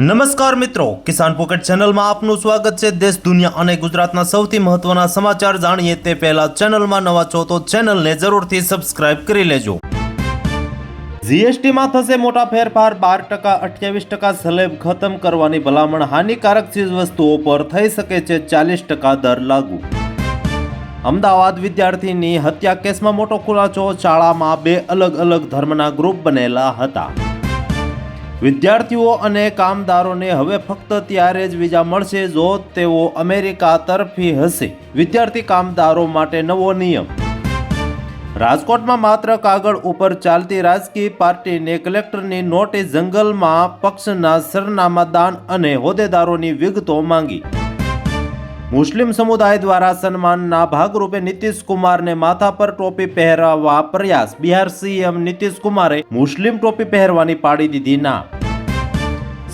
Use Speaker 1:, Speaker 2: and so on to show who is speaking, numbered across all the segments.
Speaker 1: નમસ્કાર મિત્રો, કિસાન પોકેટ ચેનલમાં આપનું સ્વાગત છે. દેશ, દુનિયા અને ગુજરાતના સૌથી મહત્વના સમાચાર જાણીએ તે પહેલા ચેનલમાં નવા છો તો ચેનલને જરૂરથી સબસ્ક્રાઇબ કરી લેજો. જીએસટીમાં થશે મોટા ફેરફાર, બાર ટકા, અઠ્યાવીસ ટકા સ્લેબ ખતમ કરવાની ભલામણ હાનિકારક ચીજવસ્તુઓ પર થઈ શકે છે ચાલીસ ટકા દર લાગુ. અમદાવાદ વિદ્યાર્થીની હત્યા કેસમાં મોટો ખુલાસો, શાળામાં બે અલગ અલગ ધર્મના ગ્રુપ બનેલા હતા. વિદ્યાર્થીઓ અને કામદારોને હવે ફક્ત ત્યારે જ વિઝા મળશે જો તેઓ અમેરિકા તરફી હશે. વિદ્યાર્થી કામદારો માટે નવો નિયમ. રાજકોટમાં માત્ર કાગળ ઉપર ચાલતી રાજકીય પાર્ટીને કલેક્ટરની નોટિસ જંગલમાં પક્ષના સરનામા દાન અને હોદ્દેદારોની વિગતો માંગી. મુસ્લિમ સમુદાય દ્વારા સન્માનના ભાગરૂપે નીતિશ કુમારને માથા પર ટોપી પહેરાવવા પ્રયાસ. બિહાર સીએમ નીતિશ કુમારે મુસ્લિમ ટોપી પહેરવાની પાડી દીધી ના.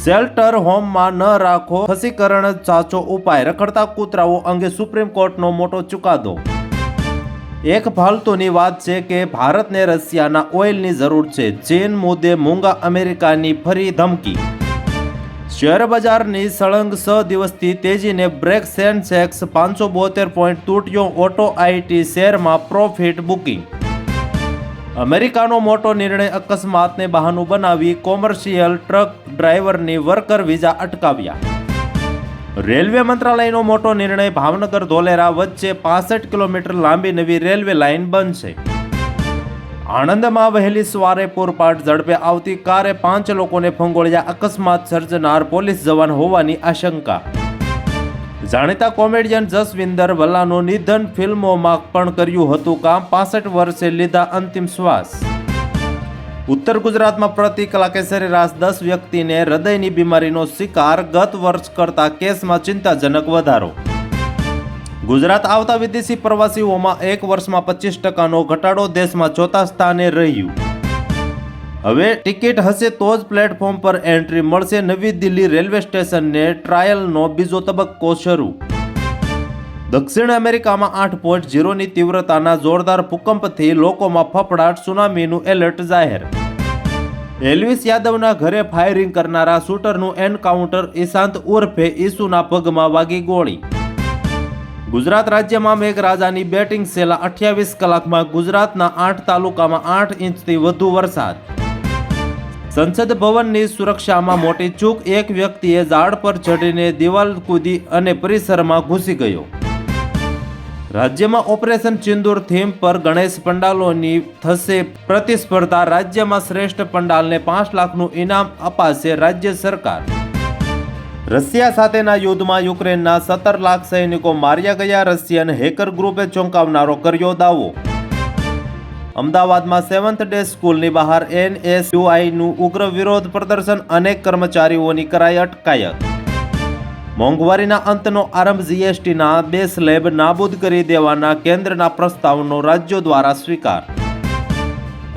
Speaker 1: શેલ્ટર હોમમાં ન રાખો, ખસીકરણ સાચો ઉપાય, રખડતા કૂતરાઓ અંગે સુપ્રીમ કોર્ટનો મોટો ચુકાદો. એક ફાલતુની વાત છે કે ભારતને રશિયાના ઓઇલની જરૂર છે. ચીન મુદ્દે મૂંગા અમેરિકાની ફરી ધમકી. શેર બજારની સળંગ સ દિવસથી તેજીને બ્રેક સેન્સેક્સ પાંચસો બોતેર પોઈન્ટ તૂટ્યો ઓટો આઈટી શેરમાં પ્રોફિટ બુકિંગ અમેરિકાનો મોટો નિર્ણય અકસ્માતને બહાનું બનાવી કોમર્શિયલ ટ્રક ડ્રાઈવરની વર્કર વિઝા અટકાવ્યા. રેલવે મંત્રાલયનો મોટો નિર્ણય ભાવનગર ધોલેરા વચ્ચે પાસઠ કિલોમીટર લાંબી નવી રેલવે લાઇન બનશે. આણંદમાં વહેલી સવારે પૂરપાટ ઝડપે આવતી કારે પાંચ લોકોને ફંગોળ્યા અકસ્માત સર્જનાર પોલીસ જવાન હોવાની આશંકા. જાણીતા કોમેડિયન જસવિંદર વલ્લાનું નિધન ફિલ્મોમાં પણ કર્યું હતું કામ, પાસઠ વર્ષે લીધા અંતિમ શ્વાસ. ઉત્તર ગુજરાતમાં પ્રતિ કલાકે સરેરાશ દસ વ્યક્તિને હૃદયની બીમારીનો શિકાર ગત વર્ષ કરતા કેસમાં ચિંતાજનક વધારો. ગુજરાત આવતા વિદેશી પ્રવાસીઓમાં એક વર્ષમાં પચીસ ટકાનો ઘટાડો દેશમાં ચોથા સ્થાને રહ્યું. હવે ટિકિટ હશે તો જ પ્લેટફોર્મ પર એન્ટ્રી મળશે. નવી દિલ્હી રેલવે સ્ટેશનને ટ્રાયલનો બીજો તબક્કો શરૂ. દક્ષિણ અમેરિકામાં આઠ પોઈન્ટ ઝીરોની તીવ્રતાના જોરદાર ભૂકંપથી લોકોમાં ફફડાટ, સુનામીનું એલર્ટ જાહેર. એલ્વિસ યાદવના ઘરે ફાયરિંગ કરનારા શૂટરનું એન્કાઉન્ટર ઈશાંત ઉર્ફે ઈસુના પગમાં વાગી ગોળી. ગુજરાત રાજ્યમાં મેઘરાજાની બેટિંગ સેલા અઠ્યાવીસ કલાકમાં ગુજરાતના આઠ તાલુકામાં આઠ ઇંચથી વધુ વરસાદ. સંસદ ભવનની સુરક્ષામાં મોટી ચૂક એક વ્યક્તિએ ઝાડ પર ચઢીને દિવાલ કૂદી અને પરિસરમાં ઘૂસી ગયો. રાજ્યમાં ઓપરેશન ચિંદુર થીમ પર ગણેશ પંડાલોની થશે પ્રતિસ્પર્ધા. રાજ્યમાં શ્રેષ્ઠ પંડાલને પાંચ લાખનું ઇનામ અપાશે રાજ્ય સરકાર. રશિયા સાથેના યુદ્ધમાં યુક્રેનના સત્તર લાખ સૈનિકો માર્યા ગયા. રશિયન હેકર ગ્રુપે ચોંકાવનારો કર્યો દાવો. અમદાવાદમાં સેવન્થ ડે સ્કૂલની બહાર એનએસયુઆઈનું ઉગ્ર વિરોધ પ્રદર્શન, અનેક કર્મચારીઓની કરાઈ અટકાયત. મોંઘવારીના અંતનો આરંભ જીએસટીના બે સ્લેબ નાબૂદ કરી દેવાના કેન્દ્રના પ્રસ્તાવનો રાજ્યો દ્વારા સ્વીકાર.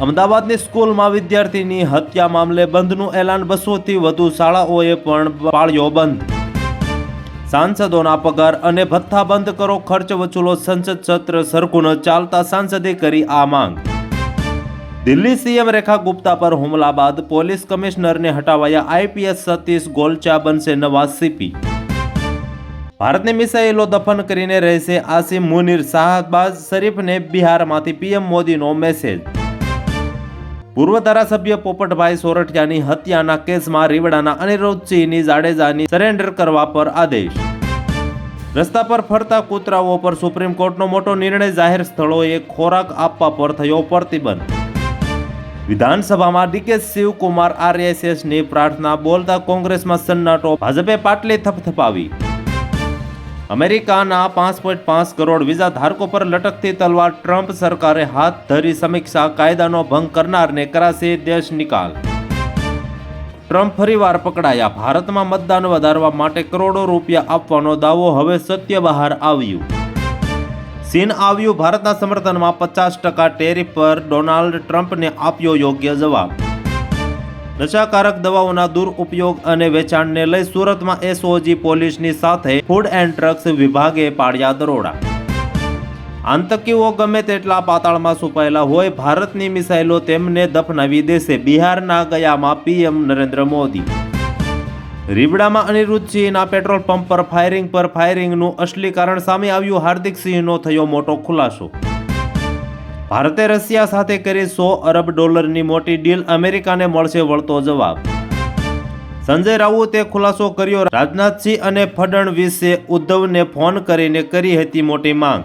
Speaker 1: અમદાવાદની સ્કૂલમાં વિદ્યાર્થીની હત્યા મામલે બંધનું એલાન બસોથી વધુ શાળાઓએ પણ પાળ્યો બંધ. સાંસદોના પગાર અને ભથ્થા બંધ કરો, ખર્ચ વસૂલો, સંસદ સત્ર સરખું ન ચાલતા સાંસદે કરી આ માંગ. દિલ્હી સીએમ રેખા ગુપ્તા પર હુમલા બાદ પોલીસ કમિશનરને હટાવાયા આઈપીએસ સતીશ ગોલચા બનશે નવા સીપી. ભારતની મિસાઇલો દફન કરીને રહેશે આસિમ મુનિર શાહબાઝ શરીફને બિહારમાંથી પીએમ મોદીનો મેસેજ. પૂર્વ ધારાસભ્ય પોપટભાઈ સોરઠિયાની હત્યાના કેસમાં રીવડાના અનિરુદ્ધસિંહની જાડેજાની સરેન્ડર કરવા પર આદેશ. રસ્તા પર ફરતા કૂતરાઓ પર સુપ્રીમ કોર્ટનો મોટો નિર્ણય જાહેર સ્થળોએ ખોરાક આપવા પર થયો પ્રતિબંધ. વિધાનસભામાં ડીકે શિવકુમાર આરએસએસની પ્રાર્થના બોલતા કોંગ્રેસમાં સન્નાટો, ભાજપે પાટલી થપથપાવી. અમેરિકાના પાંચ પોઈન્ટ પાંચ કરોડ વિઝા ધારકો પર લટકતી તલવાર ટ્રમ્પ સરકારે હાથ ધરી સમીક્ષા કાયદાનો ભંગ કરનારને કરાશે દેશ નિકાલ. ટ્રમ્પ ફરીવાર પકડાયા. ભારતમાં મતદાન વધારવા માટે કરોડો રૂપિયા આપવાનો દાવો હવે સત્ય બહાર આવ્યું. ચીન આવ્યું ભારતના સમર્થનમાં પચાસ ટકા ટેરિફ પર ડોનાલ્ડ ટ્રમ્પને આપ્યો યોગ્ય જવાબ. નશાકારક દવાઓના દુરુપયોગ અને વેચાણને લઈ સુરતમાં એસઓજી પોલીસની સાથે ફૂડ એન્ડ ડ્રગ્સ વિભાગે પાડ્યા દરોડા. આતંકીઓ ગમે તેટલા પાતાળમાં છુપાયેલા હોય, ભારતની મિસાઇલો તેમને દફનાવી દેશે. બિહારના ગયામાં પીએમ નરેન્દ્ર મોદી. રીબડામાં અનિરુદ્ધસિંહના પેટ્રોલ પંપ પર ફાયરિંગ પર ફાયરિંગનું અસલી કારણ સામે આવ્યું. હાર્દિક સિંહનો થયો મોટો ખુલાસો. ભારતે રશિયા સાથે કરી સો અરબ ડોલરની મોટી ડીલ અમેરિકાને મળશે વળતો જવાબ. સંજય રાઉતે ખુલાસો કર્યો. રાજનાથસિંહ અને ફડણવીસે ઉદ્ધવને ફોન કરીને કરી હતી મોટી માંગ.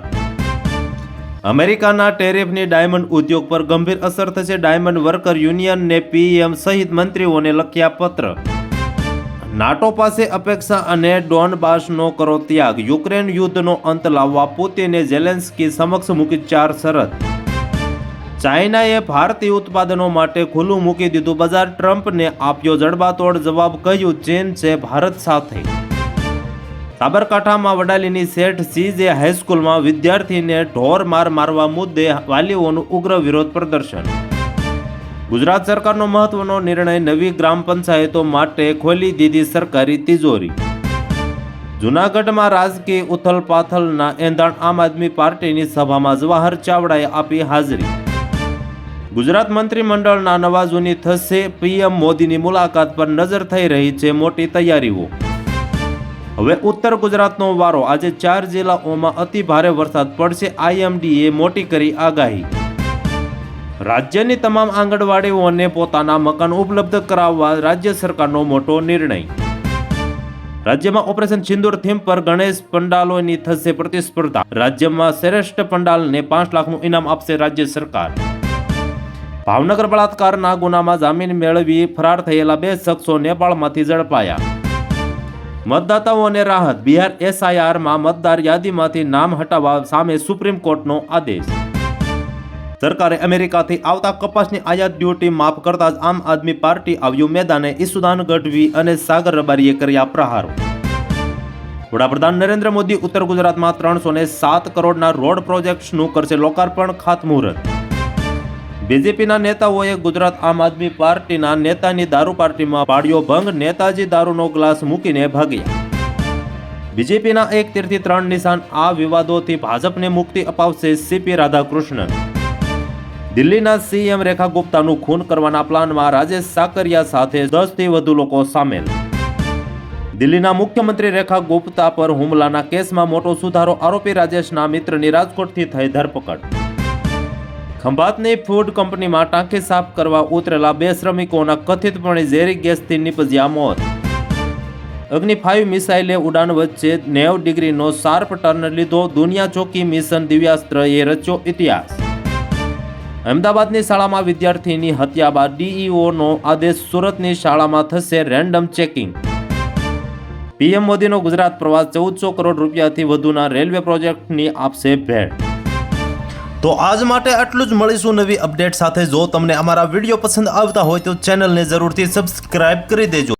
Speaker 1: અમેરિકાના ટેરિફની ડાયમંડ ઉદ્યોગ પર ગંભીર અસર થશે. ડાયમંડ વર્કર યુનિયનને પીએમ સહિત મંત્રીઓને લખ્યા પત્ર. નાટો પાસે અપેક્ષા અને ડોનબાસનો કરો ત્યાગ. યુક્રેન યુદ્ધનો અંત લાવવા પુતિને ઝેલેન્સ્કી સમક્ષ મૂકી ચાર શરત. ચાઇનાએ ભારતીય ઉત્પાદનો માટે ખુલ્લું મૂકી દીધું બજાર. ટ્રમ્પને આપ્યો જડબાતોડ જવાબ કહ્યું, ચીન છે ભારત સાથે. સાબરકાંઠામાં વડાલીની શેઠ સીજે હાઈસ્કૂલમાં વિદ્યાર્થીને ઢોર માર મારવા મુદ્દે વાલીઓનું ઉગ્ર વિરોધ પ્રદર્શન. ગુજરાત સરકારનો મહત્વનો નિર્ણય, નવી ગ્રામ પંચાયતો માટે ખોલી દીધી સરકારી તિજોરી. જૂનાગઢમાં રાજકીય ઉથલપાથલના એંધાણ આમ આદમી પાર્ટીની સભામાં જવાહર ચાવડાએ આપી હાજરી. ગુજરાત મંત્રીમંડળના નવા જૂની થશે પીએમ મોદીની મુલાકાત પર નજર થઈ રહી છે મોટી તૈયારીઓ. હવે ઉત્તર ગુજરાતનો વારો. આજે ચાર જિલ્લાઓમાં અતિ ભારે વરસાદ પડશે. આઈએમડીએ મોટી કરી આગાહી. રાજ્યની તમામ આંગણવાડીઓને પોતાના મકાન ઉપલબ્ધ કરાવવા રાજ્ય સરકારનો મોટો નિર્ણય. રાજ્યમાં ઓપરેશન સિંદુર થીમ પર ગણેશ પંડાલોની થશે પ્રતિસ્પર્ધા. રાજ્યમાં શ્રેષ્ઠ પંડાલને પાંચ લાખનું ઇનામ આપશે રાજ્ય સરકાર. ભાવનગર બળાત્કારના ગુનામાં જામીન મેળવી ફરાર થયેલા બે શખ્સો નેપાળમાંથી ઝડપાયા. મતદાતાઓને રાહત બિહાર એસઆઈઆરમાં મતદાર યાદીમાંથી નામ હટાવવા સામે સુપ્રીમ કોર્ટનો આદેશ. સરકારે અમેરિકાથી આવતા કપાસની આયાત ડ્યુટી માફ કરતા જ આમ આદમી પાર્ટી આવ્યું મેદાને ઈસુદાન ગઢવી અને સાગર રબારીએ કર્યા પ્રહારો. વડાપ્રધાન નરેન્દ્ર મોદી ઉત્તર ગુજરાતમાં ત્રણસો સાત કરોડના રોડ પ્રોજેક્ટ્સનું કરશે લોકાર્પણ, ખાતમુહૂર્ત. બીજેપીના નેતાઓએ ગુજરાત આમ આદમી પાર્ટીના નેતાની દારૂ પાર્ટીમાં પાડ્યો ભંગ, નેતાજી દારૂનો ગ્લાસ મૂકીને ભાગ્યા. બીજેપીના એક તીરથી ત્રણ નિશાન આ વિવાદોથી ભાજપને મુક્તિ અપાવશે સીપી રાધાકૃષ્ણન. દિલ્હીના સીએમ રેખા ગુપ્તાનું ખૂન કરવાના પ્લાનમાં રાજેશ સાકરિયા સાથે દસથી વધુ લોકો સામેલ. દિલ્હીના મુખ્યમંત્રી રેખા ગુપ્તા પર હુમલાના કેસમાં મોટો સુધારો, આરોપી રાજેશના મિત્રની રાજકોટથી થઈ ધરપકડ. ખંભાતની ફૂડ કંપનીમાં ટાંકી સાફ કરવા ઉતરેલા બે શ્રમિકોના કથિતપણે ઝેરી ગેસથી નિપજ્યા મોત. અગ્નિ ફાઇવ મિસાઇલે ઉડાન વચ્ચે નેવ ડિગ્રીનો શાર્પ ટર્ન લીધો. દુનિયા ચોકી મિશન દિવ્યાસ્ત્રએ રચ્યો ઇતિહાસ. અમદાવાદની શાળામાં વિદ્યાર્થીની હત્યા બાદ ડીઈઓનો આદેશ સુરતની શાળામાં થશે રેન્ડમ ચેકિંગ. પીએમ મોદીનો ગુજરાત પ્રવાસ ચૌદસો કરોડ રૂપિયાથી વધુના રેલવે પ્રોજેક્ટની આપશે ભેટ. તો આજ માટે આટલું જ. મળીશું નવી અપડેટ સાથે. જો તમને અમારા વીડિયો પસંદ આવતા હોય તો ચેનલને જરૂરથી સબસ્ક્રાઇબ કરી દેજો.